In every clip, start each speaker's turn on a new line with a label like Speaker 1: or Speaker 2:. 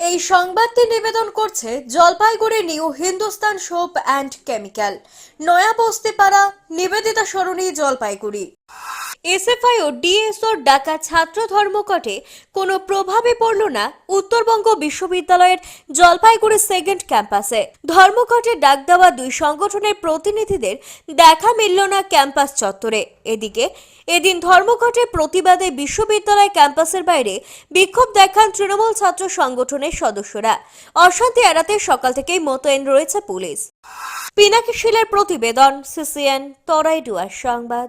Speaker 1: এই সংবাদটি নিবেদন করছে Jalpaiguri new Hindustan soap and chemical নয়া বস্তিপাড়া নিবেদিতা সরণি, জলপাইগুড়ি। এসএফআই ও ডিএসওর ডাকা ছাত্র ধর্মঘটে কোনো প্রভাবে পড়ল না উত্তরবঙ্গ বিশ্ববিদ্যালয়ের জলপাইগুড়ি সেকেন্ড ক্যাম্পাসে। ধর্মঘটে ডাক দেওয়া দুই সংগঠনের প্রতিনিধিদের দেখা মিলল না ক্যাম্পাস চত্বরে। এদিকে, এদিন ধর্মঘটে প্রতিবাদে বিশ্ববিদ্যালয় ক্যাম্পাসের বাইরে বিক্ষোভ দেখান তৃণমূল ছাত্র সংগঠনের সদস্যরা। অশান্তি এড়াতে সকাল থেকেই মোতায়েন রয়েছে পুলিশ। পিনাকি শিলের প্রতিবেদন, সিসিএন তরাইডুয়ার সংবাদ।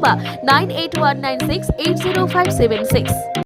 Speaker 2: অথবা nine eight one nine six eight zero five seven six